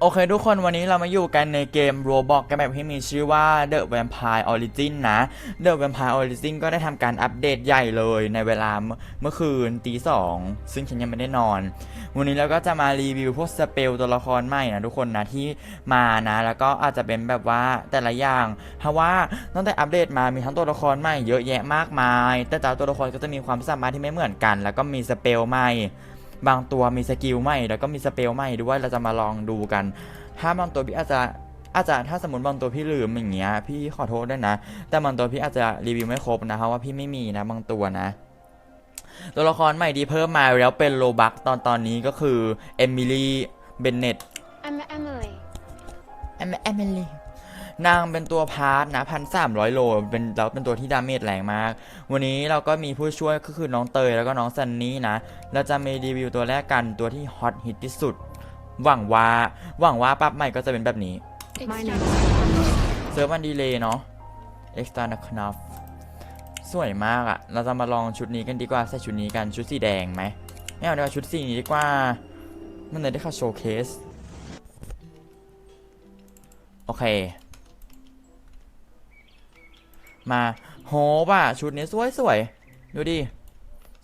โอเคทุกคนวันนี้เรามาอยู่กันในเกม Roblox กันแบบที่มีชื่อว่า The Vampire Origin นะ The Vampire Origin ก็ได้ทำการอัปเดตใหญ่เลยในเวลาเมื่อคืนตีสองซึ่งฉันยังไม่ได้นอน วันนี้เราก็จะมารีวิวพวกสเปลตัวละครใหม่นะทุกคนนะที่มานะ แล้วก็อาจจะเป็นแบบว่าแต่ละอย่างเพราะว่าตั้งแต่อัปเดตมามีทั้งตัวละครใหม่เยอะแยะมากมาย แต่แต่ละตัวละครก็จะมีความสามารถที่ไม่เหมือนกัน แล้วก็มีสเปลใหม่ บางตัวมีสกิลใหม่แล้วก็มีสเปลใหม่ด้วยเราจะมาลองดูกัน ถ้าบางตัวพี่อาจจะอาจจะถ้าสมมติบางตัวพี่ลืมอย่างเงี้ยพี่ขอโทษด้วยนะ แต่บางตัวพี่อาจจะรีวิวไม่ครบนะเพราะว่าพี่ไม่มีนะบางตัวนะ ตัวละครใหม่ที่เพิ่มมาแล้วเป็นโลบักตอนตอนนี้ก็คือเอมิลี่เบนเน็ต I'm Emily. เอมเอมิลี่ นางเป็นตัวพาร์ทนะพันสามร้อยโลเป็นแล้วเป็นตัวที่ดาเมจแรงมาก วันนี้เราก็มีผู้ช่วยก็คือน้องเตยแล้วก็น้องซันนี่นะ เราจะมีรีวิวตัวแรกกันตัวที่ฮอตฮิตที่สุด หวังว่าหวังว่าปั๊บใหม่ก็จะเป็นแบบนี้เซิร์ฟมันดีเลยเนาะ extra n a f สวยมากอะเราจะมาลองชุดนี้กันดีกว่าใส่ชุดนี้กันชุดสีแดงไหมไม่เอาดีกว่าชุดสีนี้ดีกว่า มันเลยได้เข้าโชว์เคส โอเค มาโหป่ะชุดนี้สวยสวยดูดิ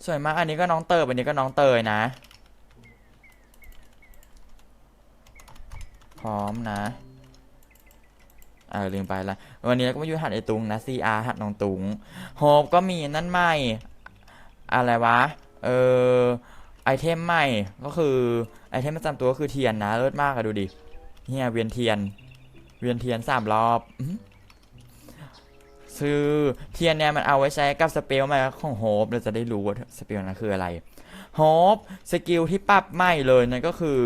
สวยมากอันนี้ก็น้องเตยอันนี้ก็น้องเตยนะ พร้อมนะเออลืมไปละวันนี้เราก็มาอยู่หัดไอตุงนะ CR หัดน้องตุงโฮปก็มีนั่นใหม่อะไรวะเออไอเทมใหม่ก็คือไอเทมประจำตัวก็คือเทียนนะเลิศมากอะดูดิเฮียเวียนเทียน เวียนเทียนสามรอบอ อหือเทียนเนี่ยมันเอาไว้ใช้กับสเปลม่ของโฮปเราจะได้รู้ว่าสเปลนั้นคืออะไรโฮปสกิลที่ปรับใหม่เลยนั่นก็คือ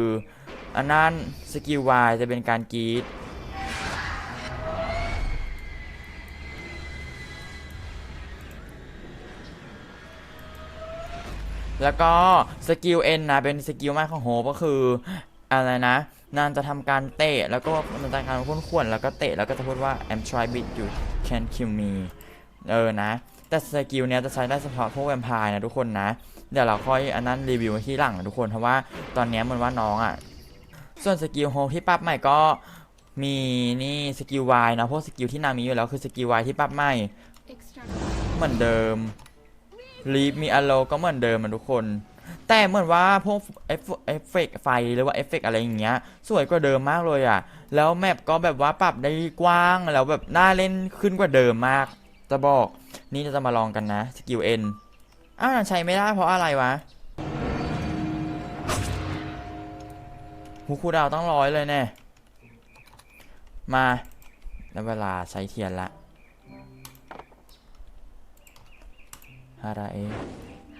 อันนั้นสกิล Y จะเป็นการกรีดแล้วก็สกิล N นะเป็นสกิลใหม่ของโฮปก็คืออะไรนะ นางจะทำการเตะแล้วก็มันจะการพ่นขวนแล้วก็เตะแล้วก็จะพูดว่า I'm try beat you can kill me เออนะ แต่สกิลเนี้ยจะใช้ได้เฉพาะพวกแวมไพร์นะทุกคนนะ เดี๋ยวเราค่อยอันนั้นรีวิวที่หลังนะทุกคนเพราะว่าตอนเนี้ยมันว่าน้องอะ ส่วนสกิลโฮที่ปรับใหม่ก็มีนี่สกิล Y นะพวกสกิลที่นางมีอยู่แล้วคือสกิล Y ที่ปรับใหม่เหมือนเดิมลีฟมีอโลก็เหมือนเดิมมันทุกคน แต่เหมือนว่าพวกเอฟเอฟเฟกไฟหรือว่าเอฟเฟกอะไรอย่างเงี้ย สวยกว่าเดิมมากเลยอะ แล้วแมปก็แบบว่าปรับได้กว้างแล้วแบบน่าเล่นขึ้นกว่าเดิมมาก จะบอก นี่เราจะมาลองกันนะสกิลเอ็นอ้าวใช้ไม่ได้เพราะอะไรวะหูคูดาวต้องร้อยเลยแน่มาแล้วเวลาใช้เทียนละฮาราเอ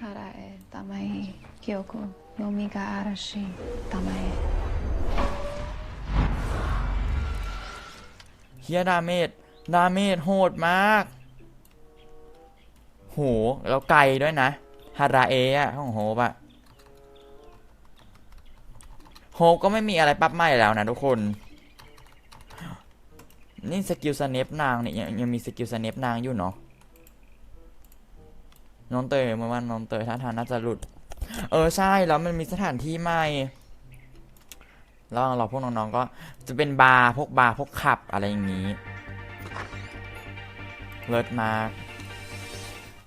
Harae, tamae, Kyoko, Yomiga Arashi, tamae. เฮียดาเมจดาเมจโหดมาก โห แล้วไกลด้วยนะฮาราเอะอะของโฮปอะโฮปก็ไม่มีอะไรปรับใหม่แล้วนะทุกคนนี่สกิลสเนปนางเนี่ยยังยังมีสกิลสเนปนางอยู่เนาะ น้องเตยเมื่อวานน้องเตยท่าทางน่าจะหลุด เออใช่แล้วมันมีสถานที่ใหม่แล้วเราพวกน้องๆก็จะเป็นบาร์พวกบาร์พวกขับอะไรอย่างนี้ เลิศมาก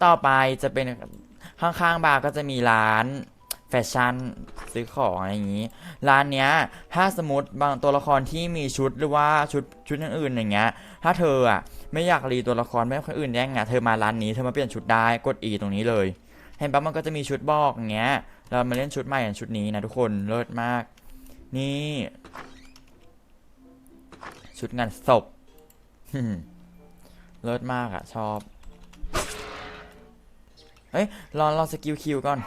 ต่อไปจะเป็นข้างๆบาร์ก็จะมีร้านแฟชั่น ซื้อของอะไรอย่างนี้ ร้านเนี้ย ถ้าสมมติบางตัวละครที่มีชุดหรือว่าชุดชุดอื่นอย่างเงี้ย ถ้าเธออะไม่อยากรีตัวละครไม่คนอื่นแย่งอะเธอมาร้านนี้เธอมาเปลี่ยนชุดได้กด E ตรงนี้เลย เห็นปะมันก็จะมีชุดบอกอย่างเงี้ย เรามาเล่นชุดใหม่อย่างชุดนี้นะทุกคนเลิศมาก นี่ ชุดงานศพเลิศมากอะชอบเฮ้ยรอรอสกิลคิวก่อน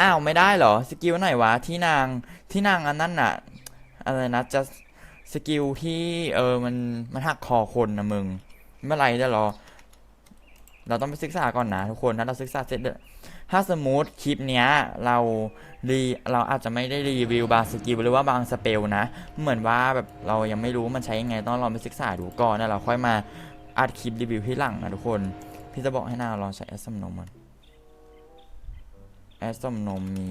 อ้าวไม่ได้เหรอสกิลไหนวะที่นางที่นางอันนั้นน่ะอะไรนะจะสกิลที่เออมันมันหักคอคนนะมึงเมื่อไรได้หรอ เราต้องไปศึกษาก่อนนะทุกคนถ้าเราศึกษาเสร็จถ้าสมมติคลิปเนี้ยเรารีเราอาจจะไม่ได้รีวิวบางสกิลหรือว่าบางสเปลนะ เหมือนว่าแบบเรายังไม่รู้มันใช้ยังไงต้องลองไปศึกษาดูก่อนแล้วเราค่อยมาอัดคลิปรีวิวที่หลังนะทุกคน พี่จะบอกให้นาลองใช้แอสซัมนมมัน แอสซัมนมมี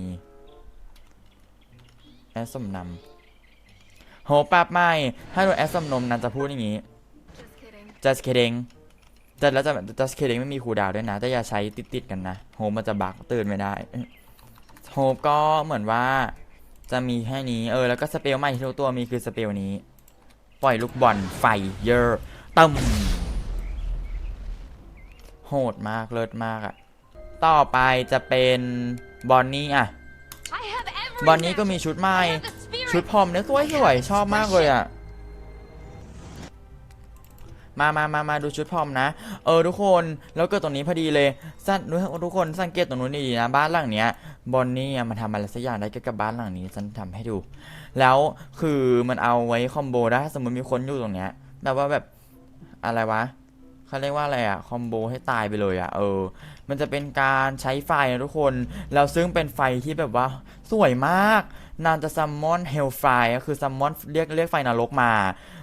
แอดสมนำโหปรับไม่ ถ้าโดนแอดสมนมนันจะพูดอย่างนี้ Just kidding. just kidding แต่แล้วจะ just kidding ไม่มีคูลดาวน์ด้วยนะ แต่อย่าใช้ติดๆกันนะโฮมันจะบักตื่นไม่ได้โฮก็เหมือนว่าจะมีแค่นี้ เออ แล้วก็สเปลใหม่ที่ทุกตัวมีคือสเปลนี้ ปล่อยลูกบอลไฟเยอะตึมโหดมากเลิศมากอะ ต่อไปจะเป็นบอนนี่อะ I have everything. บอนนี้ก็มีชุดใหม่ I have the spirit. ชุดพรอมเนี่ยสวยๆชอบมากเลยอะมามามามาดูชุดพรอมนะ เออทุกคนแล้วเกิดตรงนี้พอดีเลยสันทุกคนสังเกตตรงนู้นดีๆนะบ้านหลังเนี้ยบอนนี่อะมันทำอะไรสักอย่างได้เกี่ยวกับบ้านหลังนี้ฉันทำให้ดู แล้วคือมันเอาไว้คอมโบได้ถ้าสมมติมีคนอยู่ตรงเนี้ยแบบว่าแบบอะไรวะ เขาเรียกว่าอะไรอะคอมโบให้ตายไปเลยอะเออ มันจะเป็นการใช้ไฟนะทุกคนแล้วซึ่งเป็นไฟที่แบบว่าสวยมาก นางจะซัมมอนเฮลไฟก็คือซัมมอนเรียกเรียกไฟนรกมา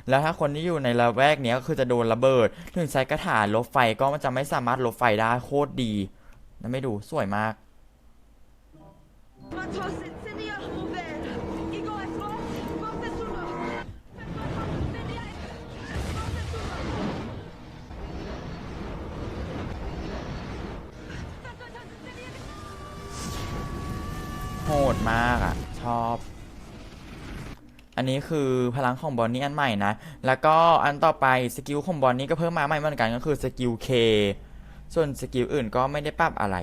แล้วถ้าคนที่อยู่ในละแวกนี้ก็คือจะโดนระเบิด ถึงใช้กระถาลบไฟก็มันจะไม่สามารถลบไฟได้โคตรดีนะไม่ดูสวยมาก อันนี้คือพลังของบอนนี่อันใหม่นะ แล้วก็อันต่อไปสกิลของบอนนี่ก็เพิ่มมาใหม่เหมือนกันก็คือสกิล K ส่วนสกิลอื่นก็ไม่ได้ปรับอะไร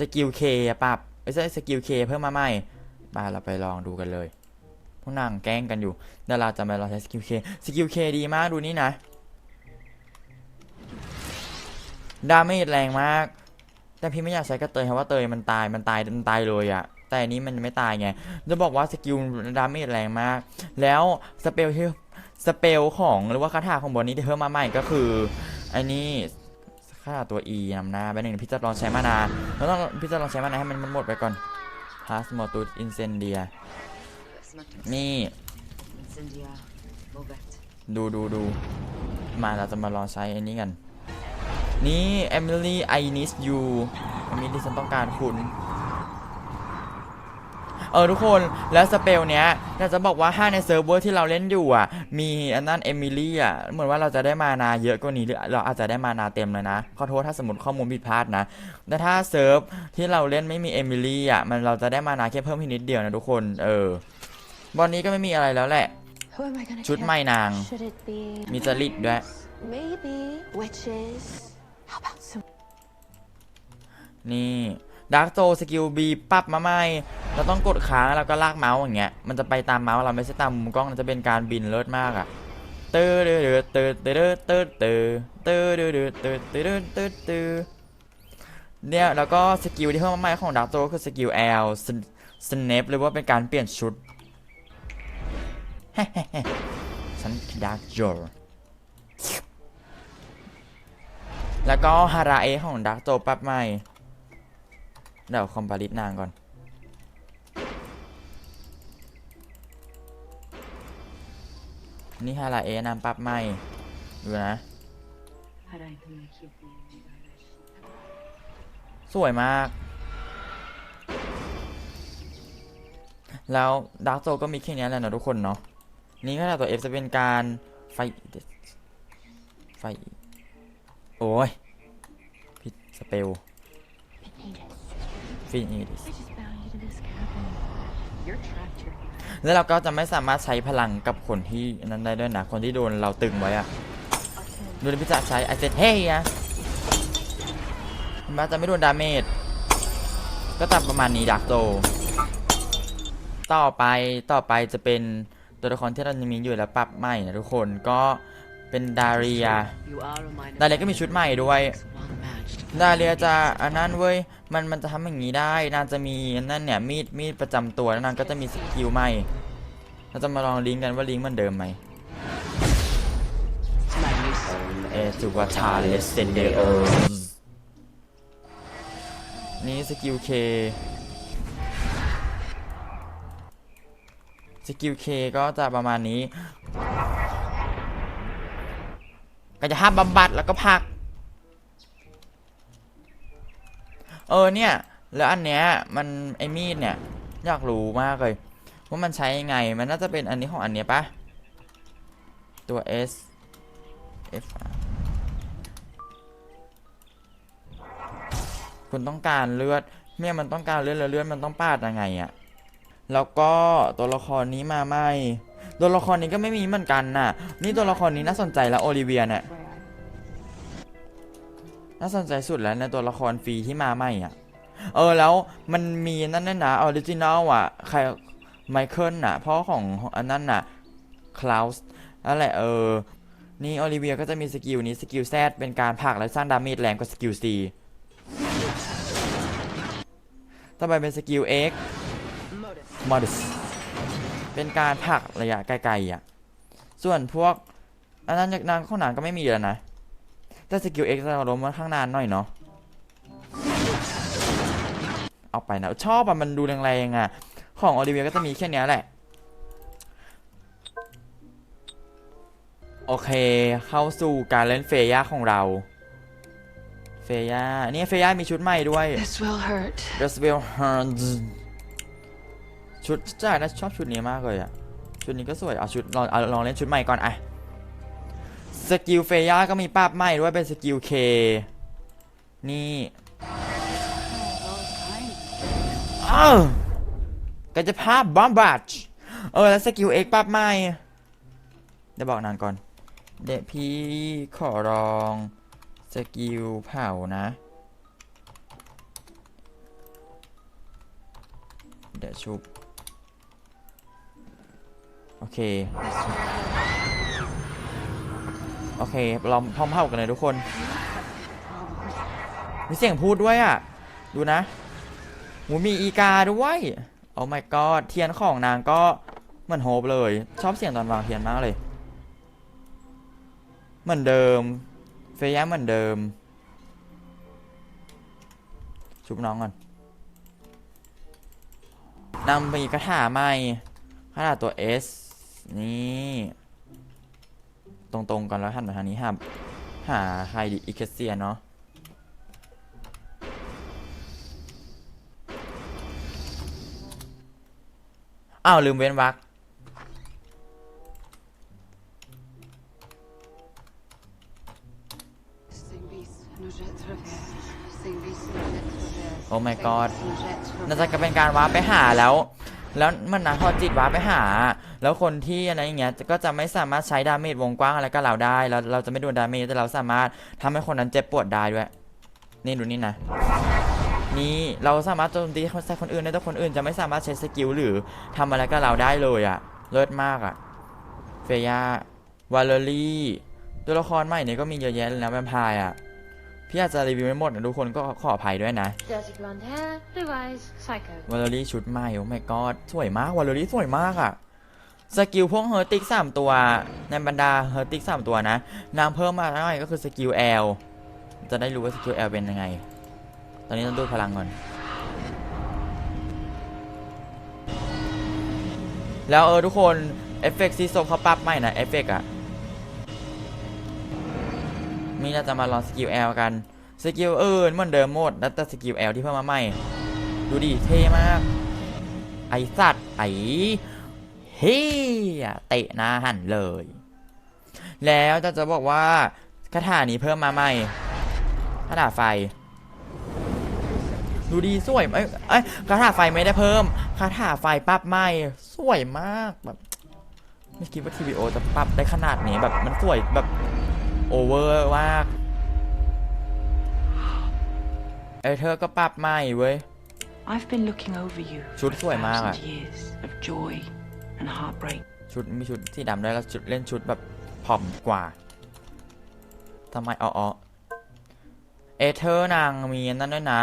สกิล K อะปรับไม่ใช่สกิล K เพิ่มมาใหม่มาเราไปลองดูกันเลย พวกนางแกล้งกันอยู่เดี๋ยวเราจะมาลองใช้สกิล K สกิล K ดีมากดูนี่นะ ดาเมจแรงมาก แต่พี่ไม่อยากใช้กระเตยเพราะว่าเตยมันตายมันตายมันตายเลยอะ แต่อันนี้มันไม่ตายไง จะบอกว่าสกิลดาเมจแรงมาก แล้วสเปลที่สเปลของหรือว่าคาถาของบอลนี้ที่เพิ่มมาใหม่ก็คือไอ้นี่คาถาตัว E นำหน้าไปหนึ่งพี่จะลองใช้มานาแล้วต้องพี่จะลองใช้มานาให้มันมันหมดไปก่อนพาสมอตูอินเซนเดียนี่ Incendia ouvert. ดูดูดูมาเราจะมาลองใช้อันนี้กัน นี่ Emily I need you เอมิลี่ฉันต้องการคุณ เออทุกคนแล้วสเปลเนี้ยอยากจะบอกว่าถ้าในเซิร์ฟเวอร์ที่เราเล่นอยู่อะ มีอันนั้นเอมิลี่อะเหมือนว่าเราจะได้มานาเยอะกว่านี้หรือเราอาจจะได้มานาเต็มเลยนะขอโทษถ้าสมมติข้อมูลผิดพลาดนะแต่ถ้าเซิร์ฟที่เราเล่นไม่มีเอมิลี่อะมันเราจะได้มานาแค่เพิ่มเพียงนิดเดียวนะทุกคนเออบอลนี้ก็ไม่มีอะไรแล้วแหละ Who am I gonna ชุดใหม่นาง Should it be มีจริตด้วย maybe witches? How about some นี่ ดาร์กโซสกิลบีปรับมาใหม่เราต้องกดค้าแล้วก็ลากเมาส์อย่างเงี้ยมันจะไปตามเมาส์เราไม่ใช่ตามมุมกล้องมันจะเป็นการบินเลิศมากอะเตอร์เดอเดอเตอร์เตอร์เตอร์เตอร์เตอร์เดอเดอเตอร์เตอร์เตอร์เตอร์เนี่ยแล้วก็สกิลที่เพิ่มมาใหม่ของดาร์กโซคือสกิล L สเนปหรือว่าเป็นการเปลี่ยนชุดฉันดาร์กโจแล้วก็ฮาราเอะของดาร์กโจปรับใหม่ เดี๋ยวคอมพาริสนางก่อน นี่ฮาราเอะนำปรับใหม่ ดูนะ สวยมาก แล้วดาร์กโซก็มีแค่นี้แหละนะทุกคนเนาะ นี่ก็ตัว F จะเป็นการไฟ ไฟ โอ้ย ผิดสเปล ฟินิช I just bound you to this cabin. You're trapped here. แล้วเราก็จะไม่สามารถใช้พลังกับคนที่นั้นได้ด้วยนะ คนที่โดนเราตึงไว้อะโดยพิจารใช้ไอเซตเฮียมันจะไม่โดนดาเมจ ก็ตามประมาณนี้ดักโต ต่อไปต่อไปจะเป็นตัวละครที่เราจะมีอยู่แล้วปรับใหม่นะทุกคนก็เป็นดาเรีย You are reminded ดาเรียก็มีชุดใหม่ด้วย one matched. ดาเรียจะอันนั้นเว้ยมันมันจะทำอย่างนี้ได้นางจะมีอันนั่นเนี่ยมีดมีดประจำตัวแล้วนางก็จะมีสกิลใหม่เราจะมาลองลิงก์กันว่าลิงก์เหมันเดิมไหมเอจูวาชาเลสเซนเดอร์นี่สกิลเคสกิลเคก็จะประมาณนี้ก็จะห้ามบำบัดแล้วก็พัก เออเนี่ย แล้วอันเนี้ยมันไอ้มีดเนี่ยอยากรู้มากเลยว่ามันใช้ยังไงมันน่าจะเป็นอันนี้ของอันเนี้ยปะตัว S F คุณต้องการเลือดเมื่อมันต้องการเลือดแล้วเลือดมันต้องปาดยังไงอะแล้วก็ตัวละครนี้มาไหมตัวละครนี้ก็ไม่มีเหมือนกันน่ะ นี่ตัวละครนี้น่าสนใจแล้วโอลิเวียเนี่ย น่าสนใจสุดแล้วในตัวละครฟรีที่มาใหม่อะ เออแล้วมันมีนั่นด้วยนะออริจินอลอะ ใครไมเคิลน่ะพ่อของอันนั้นน่ะคลาวส์นั่นแหละเออ นี่โอลิเวียก็จะมีสกิลนี้สกิลแซดเป็นการผักและสร้างดาเมจแรงกว่าสกิล C ต่อไปเป็นสกิล X Modus เป็นการผักระยะไกลๆอะ ส่วนพวกอันนั้นนางข้างหนังก็ไม่มีแล้วนะ แต่สกิล X เราล้มมันข้างนานหน่อยเนาะเอาไปนะชอบอะมันดูแรงๆอะของโอลิเวียก็จะมีแค่เนี้ยแหละ โอเค เข้าสู่การเล่นเฟย่าของเรา เฟย่านี่เฟย่ามีชุดใหม่ด้วย This will hurt. r e s w e l h a n d ชุดจ่ายนะชอบชุดนี้มากเลยอะชุดนี้ก็สวย เอาชุดลองเอาลองเล่นชุดใหม่ก่อนอะ สกิลเฟย่าก็มีป้าบใหม่ด้วยเป็นสกิลเค นี่อ้าวก็จะภาพบอมบัชเออ แล้วสกิลเอ็กป้าบใหม่เดี๋ยวบอกนางก่อน เด็กพี่ขอลองสกิลเผานะ เดี๋ยวชุบ โอเค โอเค เราพร้อมเผากันเลยทุกคน มีเสียงพูดด้วยอะ ดูนะหมูมีอีกาด้วยโอ้ my god เทียนของนางก็เหมือนโฮปเลย ชอบเสียงตอนวางเทียนมากเลย เหมือนเดิม เฟย่าเหมือนเดิม ชุบน้องก่อนนำมีกระถาใหม่กระถาตัว S นี่ ตรงๆกันแล้วหันมาทางนี้ครับหาใครดีอีเคเซียเนาะอ้าว ลืมเว้นวักโอ้ my god น่าจะเป็นการว้าร์ปไปหาแล้ว แล้วมันนะพอจิตว้าร์ปไปหา แล้วคนที่อะไรอย่างเงี้ยก็จะไม่สามารถใช้ดาเมจวงกว้างอะไรกับเราได้แล้วเราจะไม่โดนดาเมจแต่เราสามารถทำให้คนนั้นเจ็บปวดได้ด้วย นี่ดูนี่นะนี่เราสามารถโจมตีใส่คนอื่นได้แต่คนอื่นจะไม่สามารถใช้สกิลหรือทำอะไรกับเราได้เลยอะเลิศมากอะเฟย่าวาเลอรี่ตัวละครใหม่เนี่ยก็มีเยอะแยะเลยนะแวมไพร์อะ พี่อาจจะรีวิวไม่หมดนะทุกคนก็ขออภัยด้วยนะ Dirty blonde hair, blue eyes, psycho. วาเลอรี่ชุดใหม่โอ้ my god สวยมากวาเลอรี่สวยมากอะสกิลพวกเฮอร์ติกสามตัวในบรรดาเฮอร์ติกสามตัวนะนางเพิ่มมาเท่าไหร่ก็คือสกิล L จะได้รู้ว่าสกิล L เป็นยังไง ตอนนี้ต้องดูพลังก่อน แล้วเออทุกคนเอฟเฟกต์ซีโซเขาปรับใหม่นะเอฟเฟกต์อะ นี่เราจะมาลองสกิล L กัน สกิลเอื่นเหมือนเดิมหมดแล้วแต่สกิล L ที่เพิ่มมาใหม่ ดูดิเท่มาก ไอสัตว์ไอเฮียเตะหน้าหันเลย แล้วจะจะบอกว่าคาถานี้เพิ่มมาใหม่คาถาไฟ ดูดีสวยเอ้ยเอ้คาถาไฟไม่ได้เพิ่มคาถาไฟปรับใหม่สวยมากแบบไม่คิดว่าทีวีโอจะปรับได้ขนาดนี้แบบมันสวยแบบ โอเวอร์มากเอเธอก็ปรับใหม่เว้ย I've been looking over you ชุด for สวย a มากอะ thousand years of joy and heartbreak. ชุดมีชุดสีดำด้วยแล้วชุดเล่นชุดแบบผอมกว่าทำไมอ๋ออ๋อเอเธอร์นางมีนั่นด้วยนะ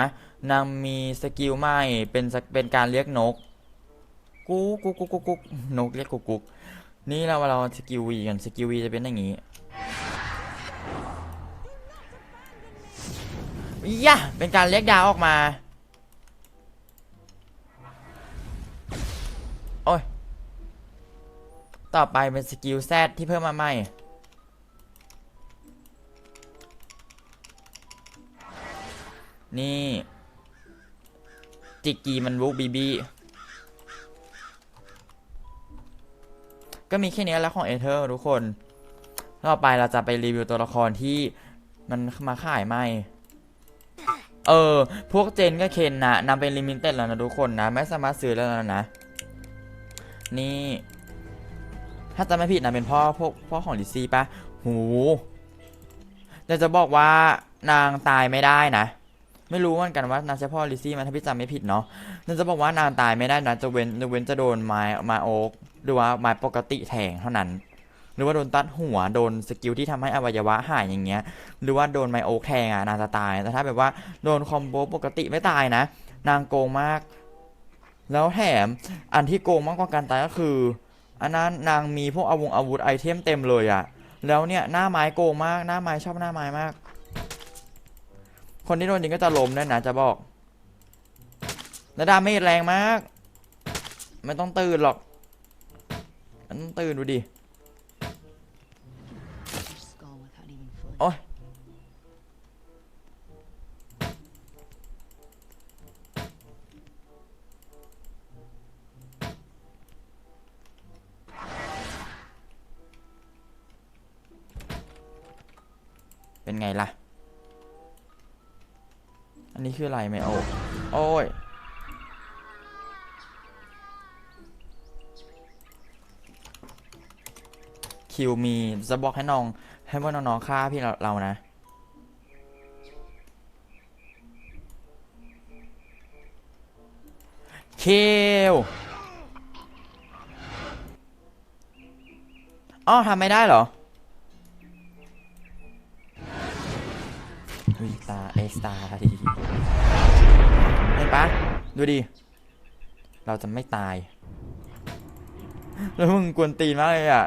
นางมีสกิลใหม่เป็นสกเป็นการเรียกนกกุ๊กกุ๊กกุ๊กกุ๊กกุ๊กนกเรียกกุ๊กกุ๊กนี่เราเราสกิลวีกันสกิลวีจะเป็นอย่างนี้ ยะเป็นการเรียกดาวออกมา โอ้ย ต่อไปเป็นสกิลแซดที่เพิ่มมาใหม่ นี่ จิกกีมันวุกบีบี ก็มีแค่นี้แล้วของเอเธอร์ทุกคน ต่อไปเราจะไปรีวิวตัวละครที่มันมาขายใหม่ เออ พวกเจนก็เคนนะนำเป็นลิมิเต็ดแล้วนะทุกคนนะ ไม่สามารถซื้อแล้วนะ นี่ ถ้าจะไม่ผิดนะเป็นพ่อพวกพ่อของลิซี่ปะหูแต่จะบอกว่านางตายไม่ได้นะ ไม่รู้เหมือนกันว่านางใช่พ่อลิซี่มันถ้าพี่จำไม่ผิดเนาะนั่นจะบอกว่านางตายไม่ได้นะจะเว้นจะเว้นจะโดนไม้ไม้โอ๊กหรือว่าไม้ปกติแทงเท่านั้น หรือว่าโดนตัดหัวโดนสกิลที่ทำให้อวัยวะหายอย่างเงี้ย หรือว่าโดนไมโอแทงอะนางจะตายแต่ถ้าแบบว่าโดนคอมโบปกติไม่ตายนะ นางโกงมาก แล้วแถมอันที่โกงมากกว่าการตายก็คือ อันนั้นนางมีพวกอาวุธอาวุธไอเทมเต็มเลยอะแล้วเนี่ยหน้าไม้โกงมากหน้าไม้ชอบหน้าไม้มาก คนที่โดนยิงก็จะล้มด้วยนะจะบอกแล้วดาเมจแรงมากไม่ต้องตื่นหรอกมันต้องตื่นดูดิ ไงล่ะ อันนี้คืออะไรไม่โอ้โอ้ยคิวมีจะบอกให้น้อง ให้พวกน้องๆฆ่าพี่เราเรานะ คิวอ๋อทำไม่ได้เหรอ ตาเอ็กซ์ตาทีเห็นปะดูดิ เราจะไม่ตาย แล้วมึงกวนตีนมากเลยอะ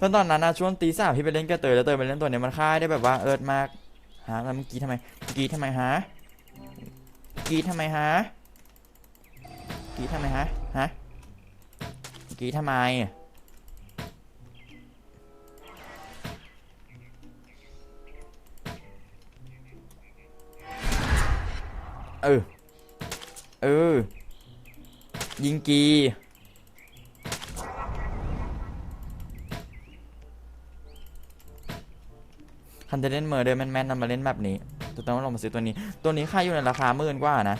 ตอนตอนนั้นนะช่วงตีสามพี่ไปเล่นกับเตยแล้วเตยไปเล่นตัวเนี้ยมันค่ายได้แบบว่าเอิร์ดมากฮะแล้วเมื่อกี้ทำไมเมื่อกี้ทำไมฮะเมื่อกี้ทำไมฮะเมื่อกี้ทำไมฮะ ฮะเมื่อกี้ทำไม เออ เออ ยิงกีคันจะเล่นเมอร์เดอร์แมนๆนำมาเล่นแบบนี้ตัวต้องลองมาซื้อตัวนี้ ตัวนี้ค่าอยู่ในราคาหมื่นกว่านะ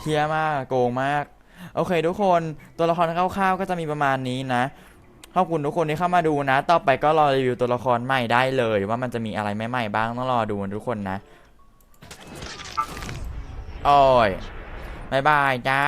เฮียมาก โกงมาก โอเคทุกคน ตัวละครคร่าวๆก็จะมีประมาณนี้นะ ขอบคุณทุกคนที่เข้ามาดูนะ ต่อไปก็รอรีวิวตัวละครใหม่ได้เลย ว่ามันจะมีอะไรใหม่ๆบ้างต้องรอดูนทุกคนนะ โอ้ยบายบายจ้า